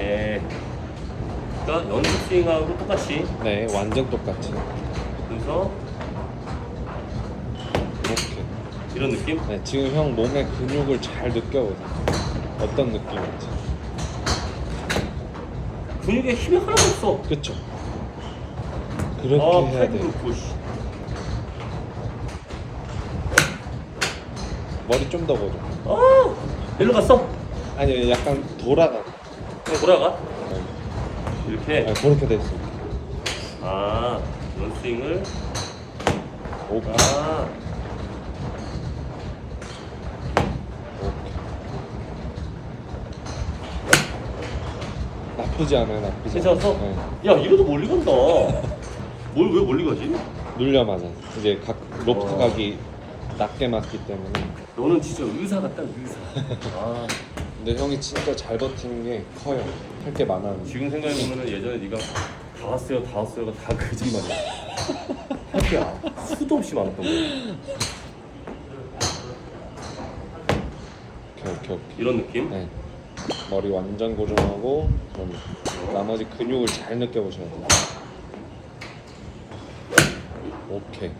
오케이. 그러니까 연습 스윙하고 똑같이 네, 완전 똑같이. 그래서 이렇게. 이런 느낌? 네, 지금 형 몸의 근육을 잘 느껴보세요. 어떤 느낌인지. 근육에 힘이 하나도 없어. 그쵸? 그렇게 아, 해야 팔도 돼. 그렇고, 씨. 머리 좀 더 보죠. 아, 일로 갔어? 아니, 약간 돌아가. 그냥 돌아가? 네. 이렇게. 네, 그렇게 돼 있어요. 아, 이런 스윙을. 오케이. 아. 나쁘지 않아요, 나쁘지 괜찮았어? 않아요. 네. 야, 이래도 멀리 간다. 뭘 왜 멀리 가지? 눌려 맞아. 이제 각 로프트 어. 각이 낮게 맞기 때문에. 너는 진짜 의사 같다, 의사. 아, 근데 형이 진짜 잘 버티는 게 커요. 할 게 많아. 지금 생각해보면 예전에 네가 다 왔어요, 다 왔어요가 다 거짓말이야. 할게 아, 수도 없이 많았던 거야. 오케이, 오케이, 오케이. 이런 느낌? 네. 머리 완전 고정하고 그럼 나머지 근육을 잘 느껴보셔야 돼요. 오케이.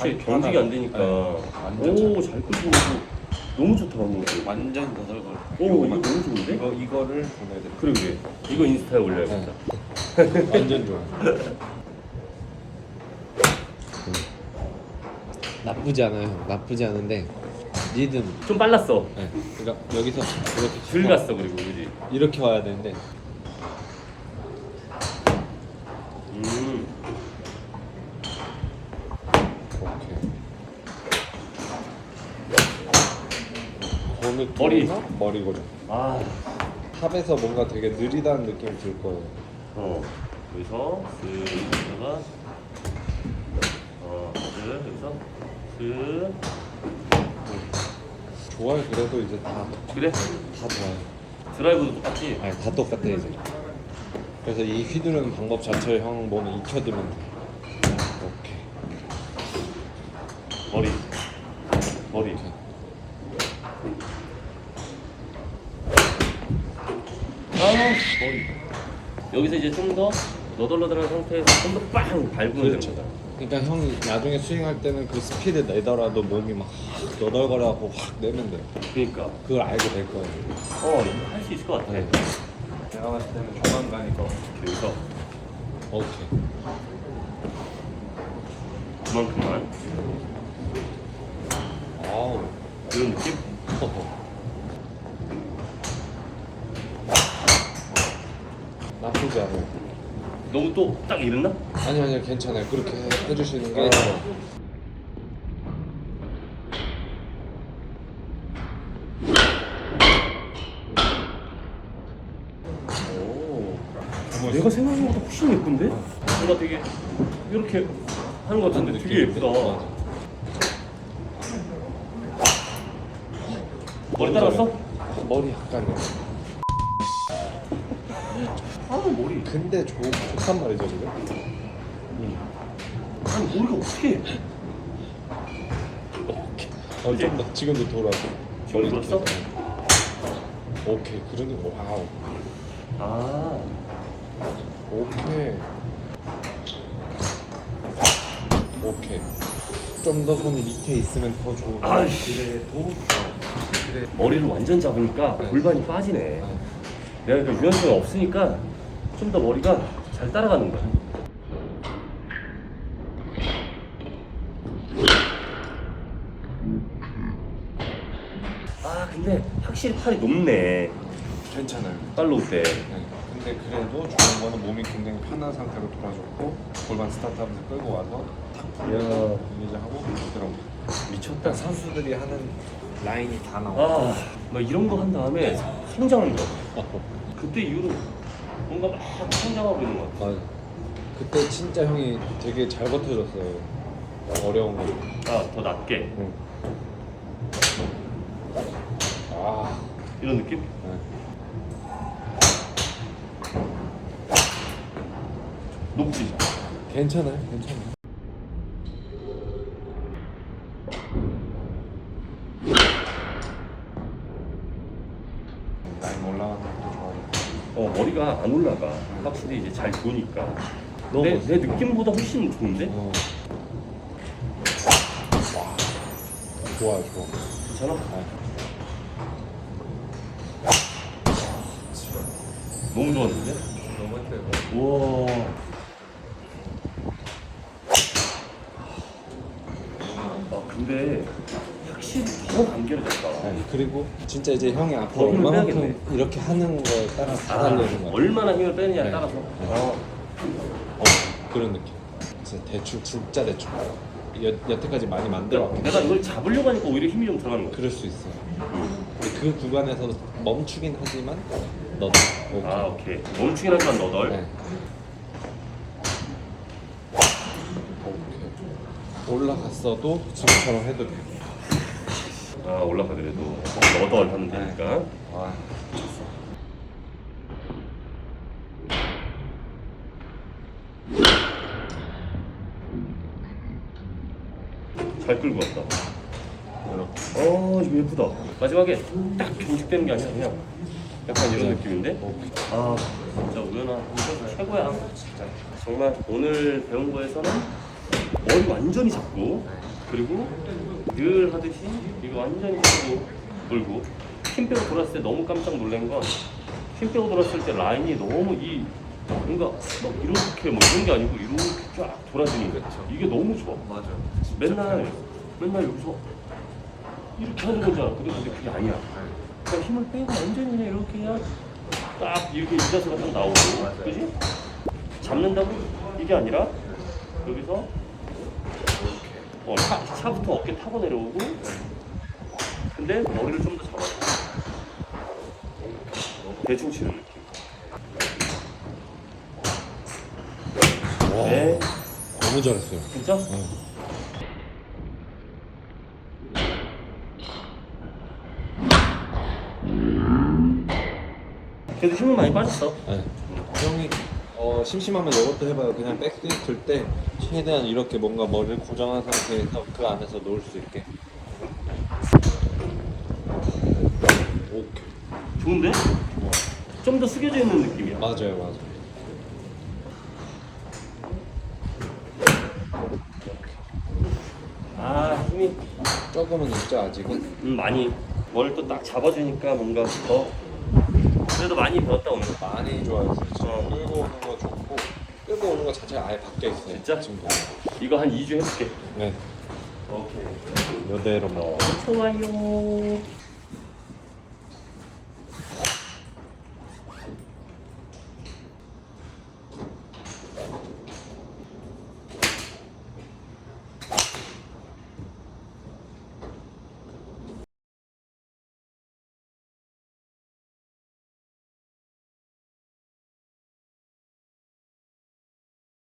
확실히 경직이 안 되니까. 네, 오, 잘 끌고 너무 좋다, 방금. 완전 더설걸. 오, 이거 너무 좋은데? 이거 이거를 보내야 돼. 그래. 이거 인스타에 올려야겠다. 완전 좋아. 나쁘지 않아요. 나쁘지 않은데 리듬. 좀 빨랐어. 네. 그러니까 여기서 이렇게 줄 갔어, 그리고, 그지? 이렇게 와야 되는데 음. 오케이. 거느 머리. 돌이나 머리 고정. 아, 탑에서 뭔가 되게 느리다는 느낌이 들 거예요. 어. 여기서 쓱 하다가 어, 여기서 쓱 좋아요. 그래도 이제 다, 그래? 다 좋아요. 드라이브도 똑같지? 아니 다 똑같아 이제. 그래서 이 휘두르는 방법 자체를 형 몸에 익혀두면 돼. 오케이. 머리 머리 아 머리 여기서 이제 좀 더 너덜너덜한 상태에서 좀 더 빵 밟으면 그렇죠. 됩니다 그러니까 형이 나중에 스윙할 때는 그 스피드 내더라도 몸이 막 너덜거려갖고 확 내면 돼요. 그러니까 그걸 알게 될 거예요. 어 이거 할수 있을 것 같아 네. 내가 봤을 때는 조만간이니까 여기서 오케이. 그만큼만 아우. 이런 느낌? 나쁘지 않아요. 너무 또 딱 이랬나? 아니 아니요 괜찮아요. 그렇게 해- 해주시는 게 어. 오. 내가 생각한 것보다 훨씬 예쁜데? 뭔가 되게 이렇게 하는 것 같은데 되게 예쁘다. 머리 따랐어? 아, 머리 약간요. 아 머리. 근데 좋, 좋단 말이죠 지금. 아니 머리가 어떻게? 해? 어, 좀 더, 지금도 돌아서. 지금 돌았어? 오케이 그러니 와우. 아. 오케이. 오케이. 좀 더 손이 밑에 있으면 더 좋은데. 아이씨. 그래도 그래. 머리를 완전 잡으니까 네. 골반이 빠지네. 내가 그 유연성이 없으니까 좀 더 머리가 잘 따라가는 거야. 아 근데 확실히 팔이 높네. 괜찮아요. 팔로우 때. 네. 근데 그래도 좋은 거는 몸이 굉장히 편한 상태로 돌아줬고 골반 스타트하면서 끌고 와서 탁 이야 이제 하고 들어오고. 미쳤다. 딱 선수들이 하는 라인이 다 나와. 아, 막 이런 거 한 다음에 성장한 거. 그때 이후로 뭔가 막 성장하고 있는 것 같아. 맞아. 그때 진짜 형이 되게 잘 버텨줬어요. 어려운 거. 아, 더 낮게 응. 아. 이런 느낌? 네. 높지. 괜찮아요, 괜찮아요. 나이 올라간다. 어 머리가 안 올라가. 확실히 이제 잘 도니까. 너무 내, 멋있어. 내 느낌보다 훨씬 좋은데? 어. 와. 좋아요, 좋아. 괜찮아? 네. 너무 좋았는데? 너무 세고. 우와. 아 근데 확실히 더 간결해졌다. 네, 그리고 진짜 이제 형이 앞으로 더 힘을 얼마만큼. 이렇게 하는 거에 따라 다 아, 달려있는 거야. 얼마나 힘을 빼느냐에 네. 따라서. 네. 어. 어, 그런 느낌. 진짜 대충 진짜 대충. 여, 여태까지 많이 만들어 왔기 내가 이걸 잡으려고 하니까 오히려 힘이 좀 들어가는 거야. 그럴 수 있어요. 근데 그 구간에서 멈추긴 하지만 너도 오케이. 아 오케이. 멈추긴 하지만 너덜. 네. 오케이. 올라갔어도 지금처럼 해도 돼. 아 올라가더라도 너덜 하면 되니까. 와. 잘 끌고 왔다. 어 지금 예쁘다. 마지막에 딱 경직되는 게 아니라 그냥 약간 이런 느낌인데. 아 진짜 우연아 진짜 최고야. 정말 오늘 배운 거에서는 머리 완전히 잡고 그리고 늘 하듯이 이거 완전히 잡고 돌고 힘 빼고 돌았을 때 너무 깜짝 놀란 건힘 빼고 돌았을 때 라인이 너무 이 뭔가 막 이렇게 뭐 이런 게 아니고 이렇게 쫙 돌아지는 거 이게 너무 좋아. 맞아. 맨날 맨날 여기서 이렇게 하는 거잖아. 근데 근데 그게 아니야. 그냥 힘을 빼고 완전히 그냥 이렇게 그냥 딱 이렇게 이 자세가 딱 나오고, 맞아요. 그지? 잡는다고 이게 아니라 여기서 어, 차, 차부터 어깨 타고 내려오고, 근데 머리를 좀 더 잡아줘. 대충 치는 느낌. 와. 네, 너무 잘했어요. 진짜? 네. 그래도 힘은 많이 빠졌어. 네. 형이 어, 심심하면 이것도 해봐요. 그냥 백스윙 들때 최대한 이렇게 뭔가 머리를 고정한 상태에서 그 안에서 놓을 수 있게. 오케이. 좋은데? 좀더 숙여져 있는 느낌이야. 맞아요, 맞아요. 아 힘이 조금은 있죠, 아직은. 음, 많이 뭘또딱 잡아주니까 뭔가 더 그래도 많이 배웠다 오늘. 많이 좋아요. 진짜. 어. 끌고 오는 거 좋고 끌고 오는 거 자체가 아예 바뀌어 있어요. 진짜? 지금 이거 한 2주 해볼게. 네. 오케이. 이대로만. 좋아요.